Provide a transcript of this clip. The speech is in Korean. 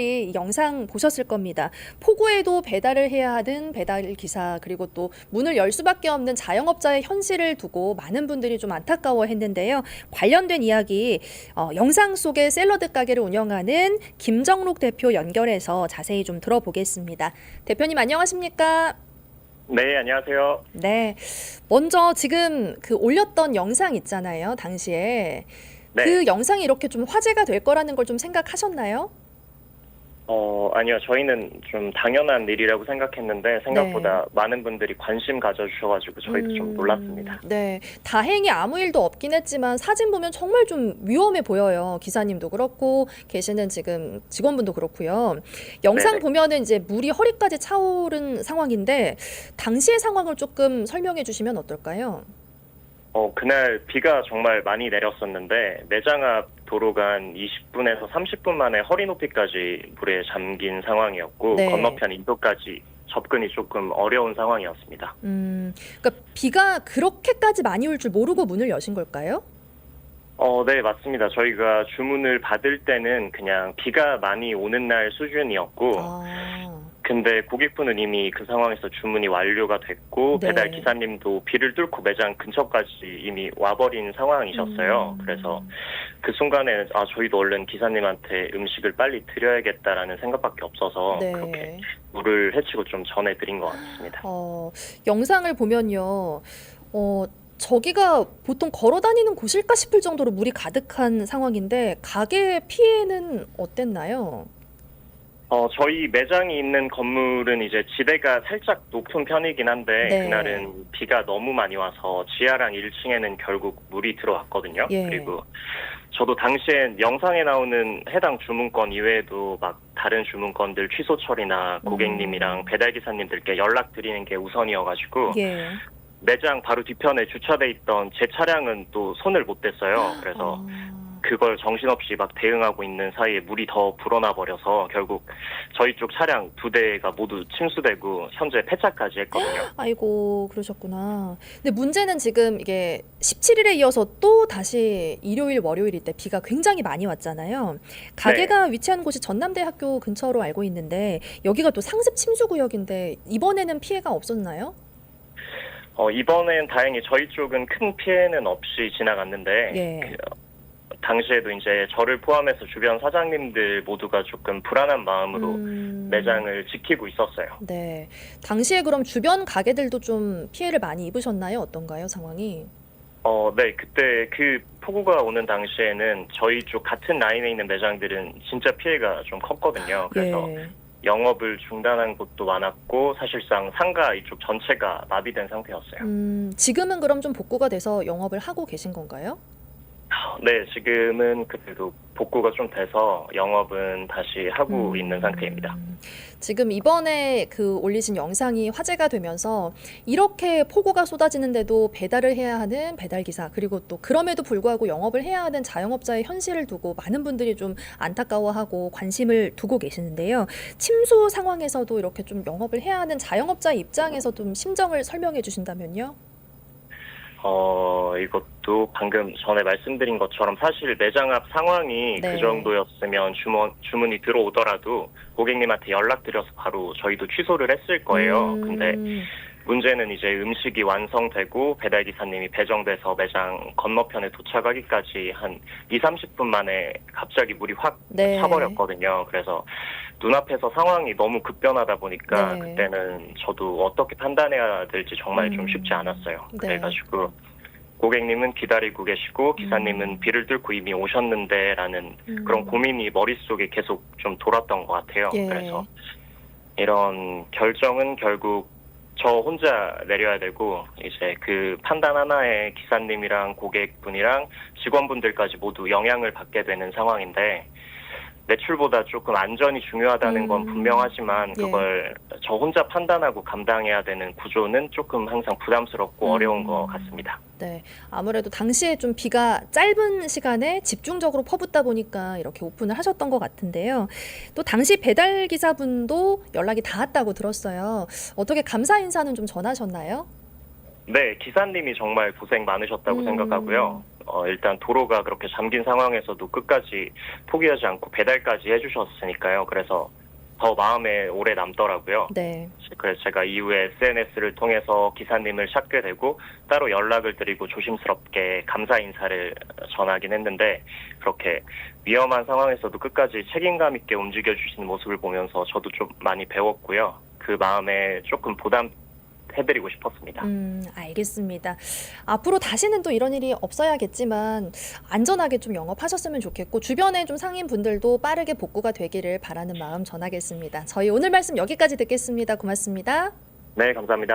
이 영상 보셨을 겁니다. 폭우에도 배달을 해야 하는 배달 기사 그리고 또 문을 열 수밖에 없는 자영업자의 현실을 두고 많은 분들이 좀 안타까워했는데요. 관련된 이야기 어, 영상 속에 샐러드 가게를 운영하는 김정록 대표 연결해서 자세히 좀 들어보겠습니다. 대표님 안녕하십니까? 네, 안녕하세요. 네. 먼저 지금 그 올렸던 영상 있잖아요. 당시에 네. 그 영상이 이렇게 좀 화제가 될 거라는 걸 좀 생각하셨나요? 어, 아니요. 저희는 좀 당연한 일이라고 생각했는데 생각보다 많은 분들이 관심 가져주셔가지고 저희도 좀 음, 놀랐습니다. 네. 다행히 아무 일도 없긴 했지만 사진 보면 정말 좀 위험해 보여요. 기사님도 그렇고 계시는 지금 직원분도 그렇고요. 영상 네네. 보면은 이제 물이 허리까지 차오른 상황인데 당시의 상황을 조금 설명해 주시면 어떨까요? 어, 그날 비가 정말 많이 내렸었는데 매장 앞 도로가 한 20분에서 30분 만에 허리 높이까지 물에 잠긴 상황이었고 네. 건너편 인도까지 접근이 조금 어려운 상황이었습니다. 음, 그러니까 비가 그렇게까지 많이 올 줄 모르고 문을 여신 걸까요? 어, 네, 맞습니다. 저희가 주문을 받을 때는 그냥 비가 많이 오는 날 수준이었고 아, 근데 고객분은 이미 그 상황에서 주문이 완료가 됐고 네. 배달 기사님도 비를 뚫고 매장 근처까지 이미 와버린 상황이셨어요. 음. 그래서 그 순간에 아 저희도 얼른 기사님한테 음식을 빨리 드려야겠다라는 생각밖에 없어서 네. 그렇게 물을 헤치고 좀 전해드린 것 같습니다. 어, 영상을 보면요. 어, 저기가 보통 걸어 다니는 곳일까 싶을 정도로 물이 가득한 상황인데 가게 피해는 어땠나요? 어 저희 매장이 있는 건물은 이제 지대가 살짝 높은 편이긴 한데 네. 그날은 비가 너무 많이 와서 지하랑 1층에는 결국 물이 들어왔거든요. 예. 그리고 저도 당시엔 영상에 나오는 해당 주문건 이외에도 막 다른 주문건들 취소 처리나 고객님이랑 음. 배달 기사님들께 연락 드리는 게 우선이어가지고 예. 매장 바로 뒤편에 주차돼 있던 제 차량은 또 손을 못 댔어요. 그래서 아, 그걸 정신없이 막 대응하고 있는 사이에 물이 더 불어나 버려서 결국 저희 쪽 차량 두 대가 모두 침수되고 현재 폐차까지 했거든요. 아이고 그러셨구나. 근데 문제는 지금 이게 17일에 이어서 또 다시 일요일 월요일일 때 비가 굉장히 많이 왔잖아요. 가게가 위치한 곳이 전남대학교 근처로 알고 있는데 여기가 또 상습 침수 구역인데 이번에는 피해가 없었나요? 어, 이번엔 다행히 저희 쪽은 큰 피해는 없이 지나갔는데 예. 그, 어, 당시에도 이제 저를 포함해서 주변 사장님들 모두가 조금 불안한 마음으로 음. 매장을 지키고 있었어요. 네. 당시에 그럼 주변 가게들도 좀 피해를 많이 입으셨나요? 어떤가요, 상황이? 어, 네, 그때 그 폭우가 오는 당시에는 저희 쪽 같은 라인에 있는 매장들은 진짜 피해가 좀 컸거든요. 그래서 예. 영업을 중단한 곳도 많았고 사실상 상가 이쪽 전체가 마비된 상태였어요. 음, 지금은 그럼 좀 복구가 돼서 영업을 하고 계신 건가요? 네, 지금은 그래도 복구가 좀 돼서 영업은 다시 하고 음. 있는 상태입니다. 지금 이번에 그 올리신 영상이 화제가 되면서 이렇게 폭우가 쏟아지는데도 배달을 해야 하는 배달 기사 그리고 또 그럼에도 불구하고 영업을 해야 하는 자영업자의 현실을 두고 많은 분들이 좀 안타까워하고 관심을 두고 계시는데요. 침수 상황에서도 이렇게 좀 영업을 해야 하는 자영업자 입장에서 좀 심정을 설명해 주신다면요. 어, 이것도 방금 전에 말씀드린 것처럼 사실 매장 앞 상황이 네. 그 정도였으면 주문, 주문이 들어오더라도 고객님한테 연락드려서 바로 저희도 취소를 했을 거예요. 음, 근데 문제는 이제 음식이 완성되고 배달 기사님이 배정돼서 매장 건너편에 도착하기까지 한 2, 30분 만에 갑자기 물이 확 네. 차버렸거든요. 그래서 눈앞에서 상황이 너무 급변하다 보니까 네. 그때는 저도 어떻게 판단해야 될지 정말 음. 좀 쉽지 않았어요. 네. 그래가지고 고객님은 기다리고 계시고 기사님은 음. 비를 뚫고 이미 오셨는데라는 음. 그런 고민이 머릿속에 계속 좀 돌았던 것 같아요. 예. 그래서 이런 결정은 결국 저 혼자 내려야 되고 이제 그 판단 하나에 기사님이랑 고객분이랑 직원분들까지 모두 영향을 받게 되는 상황인데 매출보다 조금 안전이 중요하다는 건 음. 분명하지만 예. 그걸 저 혼자 판단하고 감당해야 되는 구조는 조금 항상 부담스럽고 음. 어려운 것 같습니다. 네, 아무래도 당시에 좀 비가 짧은 시간에 집중적으로 퍼붓다 보니까 이렇게 오픈을 하셨던 것 같은데요. 또 당시 배달 기사분도 연락이 닿았다고 들었어요. 어떻게 감사 인사는 좀 전하셨나요? 네, 기사님이 정말 고생 많으셨다고 음. 생각하고요. 어, 일단 도로가 그렇게 잠긴 상황에서도 끝까지 포기하지 않고 배달까지 해주셨으니까요. 그래서 더 마음에 오래 남더라고요. 네. 그래서 제가 이후에 SNS를 통해서 기사님을 찾게 되고 따로 연락을 드리고 조심스럽게 감사 인사를 전하긴 했는데 그렇게 위험한 상황에서도 끝까지 책임감 있게 움직여 주시는 모습을 보면서 저도 좀 많이 배웠고요. 그 마음에 조금 보담 해드리고 싶었습니다. 음, 알겠습니다. 앞으로 다시는 또 이런 일이 없어야겠지만 안전하게 좀 영업하셨으면 좋겠고 주변에 좀 상인 분들도 빠르게 복구가 되기를 바라는 마음 전하겠습니다. 저희 오늘 말씀 여기까지 듣겠습니다. 고맙습니다. 네, 감사합니다.